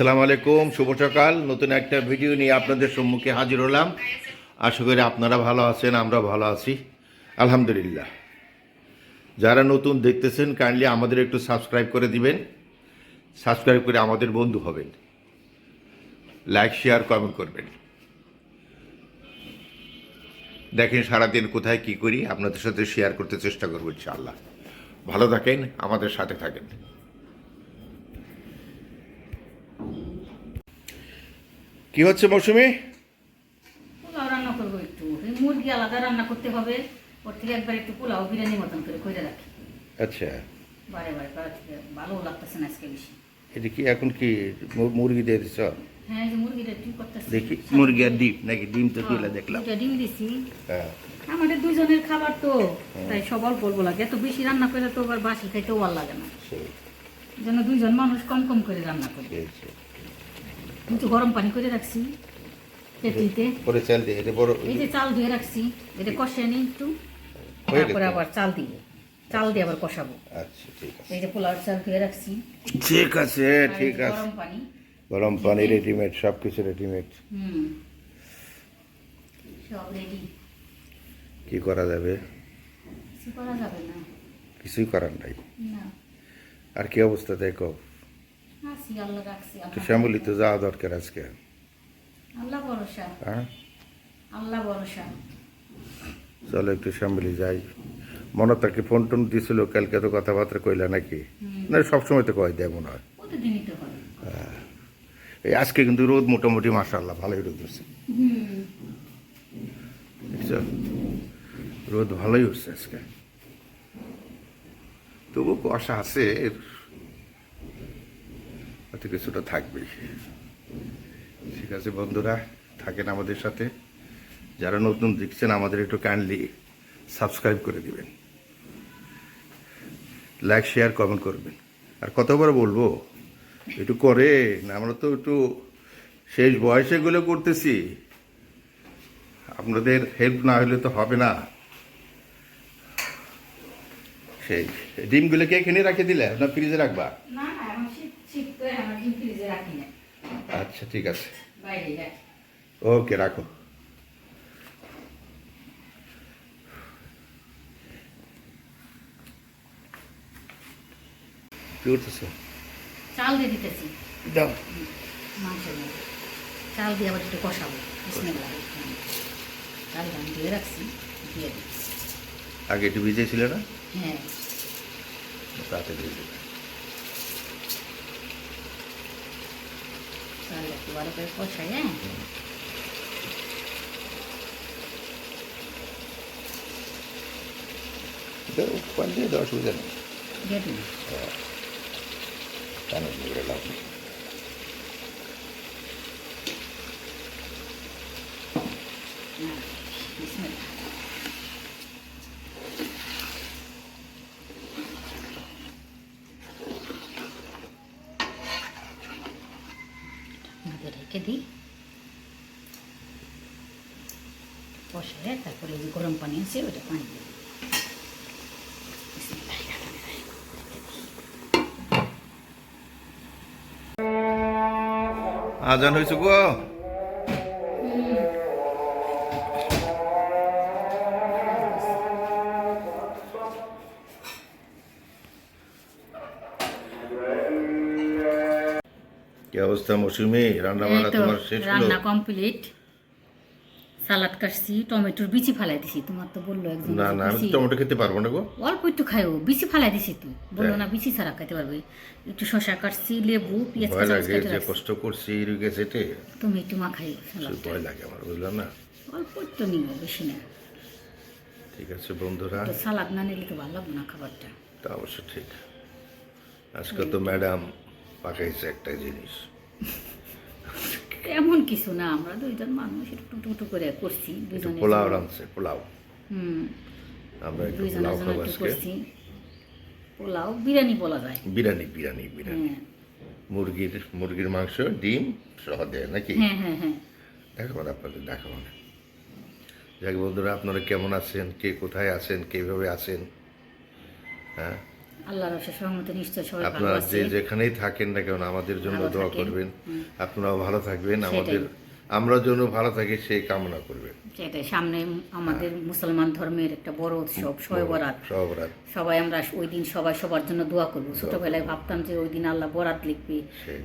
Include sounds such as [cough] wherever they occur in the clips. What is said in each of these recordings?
আসসালামু আলাইকুম, শুভ সকাল। নতুন একটা ভিডিও নিয়ে আপনাদের সম্মুখে হাজির হলাম। আশা করি আপনারা ভালো আছেন, আমরা ভালো আছি। আলহামদুলিল্লাহ। যারা নতুন দেখতেছেন, কাইন্ডলি আমাদের একটু সাবস্ক্রাইব করে দিবেন। সাবস্ক্রাইব করে আমাদের বন্ধু হবেন। লাইক, শেয়ার, কমেন্ট করবেন। দেখেন সারাদিন কোথায় কি করি, আপনাদের সাথে শেয়ার করতে চেষ্টা করব ইনশাআল্লাহ। ভালো থাকেন, আমাদের সাথে থাকেন। কি হচ্ছে মৌসুমি? পোলাও রান্না করব একটু। মুরগি আলাদা রান্না করতে হবে। ওর থেকে একবার একটু পোলাও বিরিয়ানি মতন করে করে রাখি। আচ্ছা। বারে বারে থেকে ভালো লাগতেছে না আজকে বেশি। এটা কি এখন কি মুরগি দিয়ে দিছ? হ্যাঁ মুরগিটা একটু করতেছি। দেখি মুরগি আর ডিম নাকি? ডিম তো তুলে দেখলাম। ডিম দিছি। হ্যাঁ। আমাদের দুজনের খাবার তো তাই সব অল্প অল্প লাগে। এত বেশি রান্না করে তো আবার বাসি খাইতেও ভালো লাগে না। জন্য দুইজন মানুষ কম কম করে রান্না করি। কিন্তু গরম পানি করে রাখছি। পেটলিতে পরে চাল দিয়ে এটা বড় এই যে চাল ধুয়ে রাখছি এটা কষিয়ে নিই একটু। হয়ে তারপরে আবার চাল দিয়ে চাল দিয়ে আবার কষাবো। আচ্ছা ঠিক আছে। এই যে পোলাও চাল ধুয়ে রাখছি। ঠিক আছে আর ঠিক আছে। গরম পানি। গরম পানি রেডিমেড সব কিছু রেডিমেড হুম। সব রেডি কি করা যাবে? কিছু করা যাবে না। কিছুই করার নাই। না। আর কি অবস্থা দেখো? আছি আল্লাহ রাখছি তো আল্লাহ- শ্যামলি তো যাওয়া দরকার আজকে? আল্লাহ ভরসা। হ্যাঁ? আল্লাহ ভরসা। চলো একটু শ্যামলি যাই। মনে তাকে ফোন টোন দিছিল কালকে তো কথাবার্তা কইলা নাকি? না সবসময় তো কয় দেয় মনে হয়। এই আজকে কিন্তু রোদ মোটামুটি মাসাল্লাহ ভালোই রোদ হচ্ছে। রোদ ভালোই হচ্ছে আজকে। তবু কুয়াশা আছে এর হয়তো কিছুটা থাকবেই ঠিক আছে বন্ধুরা, থাকেন আমাদের সাথে। যারা নতুন দেখছেন, আমাদের একটু কাইন্ডলি সাবস্ক্রাইব করে দিবেন। লাইক শেয়ার কমেন্ট করবেন। আর কতবার বলব, একটু করে না, আমরা তো একটু শেষ বয়সে গুলো করতেছি। আপনাদের হেল্প না হলে তো হবে না। সেই ডিমগুলোকে এখানে রাখে দিলে? আপনার ফ্রিজে রাখবা না না এখন শীত শীত তো আমার ডিম ফ্রিজে রাখি না আচ্ছা ঠিক আছে। ওকে রাখো। করতেছো? চাল দিয়ে দিতেছি। দাও। চাল দিয়ে আবার একটু কষাবো। বিসমিল্লাহ। চাল আমি ধুয়ে রাখছি দিয়ে দিচ্ছি। আগে একটু ভিজেছিল না? হ্যাঁ। তাতে দিয়ে দেবে চাল একটু ভালো করে কষাই হ্যাঁ দাও, পান দিয়ে দেওয়া অসুবিধা নেই দিয়ে দিন কেন দিয়ে লাভ নেই হ্যাঁ বিসমিল্লাহ রেখে দিই। কষায় তারপরে যে গরম পানি আছে ওটা পানি দিই। আজান হয়েছে গো। অবস্থা মৌসুমি রান্না বান্না তোমার শেষ হলো? রান্না কমপ্লিট সালাদ কাটছি টমেটোর বিচি ফালাই দিছি তোমার তো বলল একজন না না আমি টমেটো খেতে পারব না গো। অল্প একটু খাইও বিচি ফালাই দিছি তুই বলল হ্যাঁ। না বিচি ছাড়া খাইতে পারবে। একটু শশা কাটছি লেবু পেঁয়াজ ভয় লাগে যে কষ্ট করছি রুগে সেটে তুমি একটু মাখাই সালাদটা ভয় লাগে আমার বুঝলাম না? অল্প একটু নিও বেশি না। ঠিক আছে বন্ধুরা। সালাদ না নিলে তো ভালো লাগবে না খাবারটা। তা অবশ্য ঠিক। আজকে তো ম্যাডাম পাকাইছে একটা জিনিস। এমন কিছু না আমরা দুইজন মানুষ একটু টুটু করে করছি দুজনে পোলাও রাঁধছে পোলাও। হুম। আমরা একটু পোলাও জন্য আজকে। করছি। পোলাও বিরিয়ানি বলা যায়। বিরিয়ানি বিরিয়ানি বিরিয়ানি। হ্যাঁ। মুরগির মুরগির মাংস ডিম সহ দেয় নাকি? হ্যাঁ হ্যাঁ হ্যাঁ। দেখাবো না আপনাদের দেখাবো না। যাক বন্ধুরা আপনারা কেমন আছেন? কে কোথায় আছেন? কীভাবে আছেন? হ্যাঁ? আল্লাহর অশেষ রহমতে নিশ্চয় সবাই আপনারা যে যেখানেই থাকেন না কেন আমাদের জন্য দোয়া করবেন। আপনারাও ভালো থাকবেন। আমাদের আমরা যেন ভালো থাকি সেই কামনা করবেন। সেটাই। সামনে আমাদের মুসলমান ধর্মের একটা বড় উৎসব বরাত সবাই আমরা ওই দিন সবাই সবার জন্য দোয়া করব। ছোটবেলায় ভাবতাম যে ওই দিন আল্লাহ বরাত লিখবে।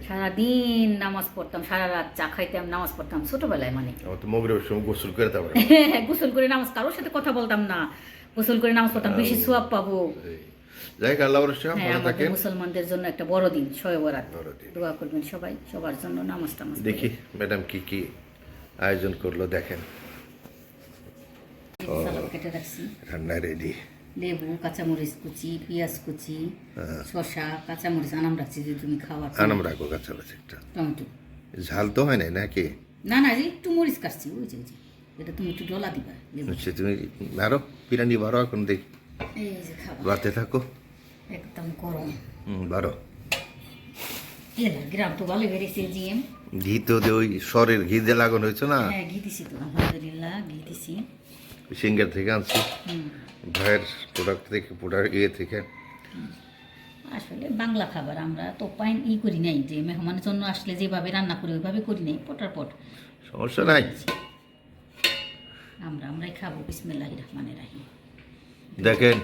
সারাদিন নামাজ পড়তাম সারা রাত চা খাইতাম নামাজ পড়তাম ছোটবেলায় মানে। আমার তো মগরের সময় গোসল করে তারপরে। [laughs] গোসল করে নামাজ কারোর সাথে কথা বলতাম না। গোসল করে নামাজ পড়তাম বেশি সোয়াব পাবো। যাই হোক আল্লাহ হ্যাঁ ভালো থাকেন। মুসলমানদের জন্য একটা বড় দিন শবে বরাত। দোয়া করবেন সবাই সবার জন্য নামাজ টামাজ দেখি ম্যাডাম কি কি আয়োজন করল দেখেন। কেটে রাখছি। রান্না রেডি লেবু কাঁচামরিচ কুচি পেঁয়াজ কুচি হ্যাঁ। শসা কাঁচামরিচ আনাম রাখছি যে তুমি খাওয়ার আনাম রাখো কাঁচা একটা। টমেটো। ঝাল তো হয় নাই নাকি? না না একটু মরিচ কাটছি ওই যে এটা তুমি একটু ডলা দিবা আচ্ছা তুমি মারো বিরিয়ানি বারো এখন দেখি। এই যে খাবার। থাকো। একদম গরম। হুম বারো। গ্রাম তো ভালো বেড়েছে জিএম। ঘি তো ওই সরের ঘি দিয়ে লাগানো হয়েছে না? হ্যাঁ ঘি দিছি তো আলহামদুলিল্লাহ ঘি দিছি। সিঙ্গার থেকে আনছি। ভাইয়ের প্রোডাক্ট থেকে প্রোডাক্ট ইয়ে থেকে। আসলে বাংলা খাবার আমরা তো পাইন ই করি নাই যে মেহমানের জন্য আসলে যেভাবে রান্না করি ওইভাবে করি নাই পটার পট। সমস্যা নাই। আমরা আমরাই খাব বিসমিল্লাহ রহমানে রাহিম। দেখেন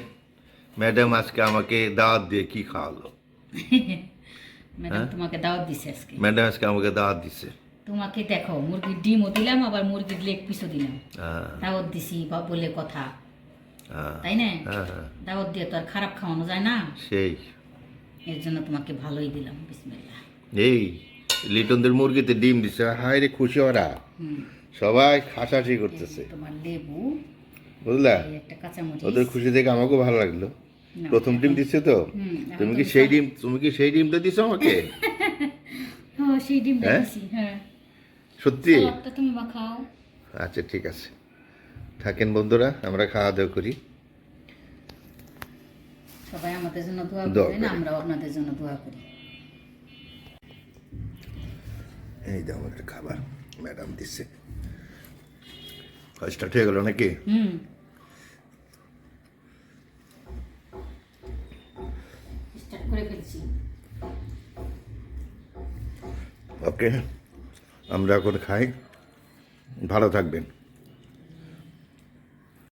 ম্যাডাম আজকে আমাকে দাওয়াত দিয়ে কি খাওয়ালো? [laughs] ম্যাডাম তোমাকে দাওয়াত দিছে আজকে। ম্যাডাম আজকে আমাকে দাওয়াত দিছে। তোমাকে দেখো মুরগির ডিমও দিলাম আবার মুরগির লেগ পিসও দিলাম। হ্যাঁ, দাওয়াত দিছি বা বলে কথা। হ্যাঁ, তাই না? হ্যাঁ, হ্যাঁ, দাওয়াত দিয়ে তো আর খারাপ খাওয়ানো যায় না। সেই। এর জন্য তোমাকে ভালোই দিলাম বিসমিল্লাহ। এই লিটনদের মুরগিতে ডিম দিছে হায় রে খুশি ওরা। সবাই হাসাহাসি করতেছে। তোমার লেবু বুঝলা? ওদের খুশি দেখে আমাকেও ভালো লাগল। প্রথম ডিম দিচ্ছে তো? তুমি কি সেই ডিম তুমি কি সেই ডিমটা দিছো আমাকে? [laughs] হ্যাঁ সেই ডিম হ্যাঁ? দিছি হ্যাঁ। সত্যি? তুমি আচ্ছা ঠিক আছে। থাকেন বন্ধুরা আমরা খাওয়া দাওয়া করি। সবাই আমাদের জন্য দোয়া দোয়া করবেন করি। আপনাদের জন্য দোয়া করি। এই আমাদের খাবার ম্যাডাম দিচ্ছে। স্টার্ট হয়ে গেল নাকি? হুম স্টার্ট করে ফেলছি ওকে আমরা এখন খাই। ভালো থাকবেন।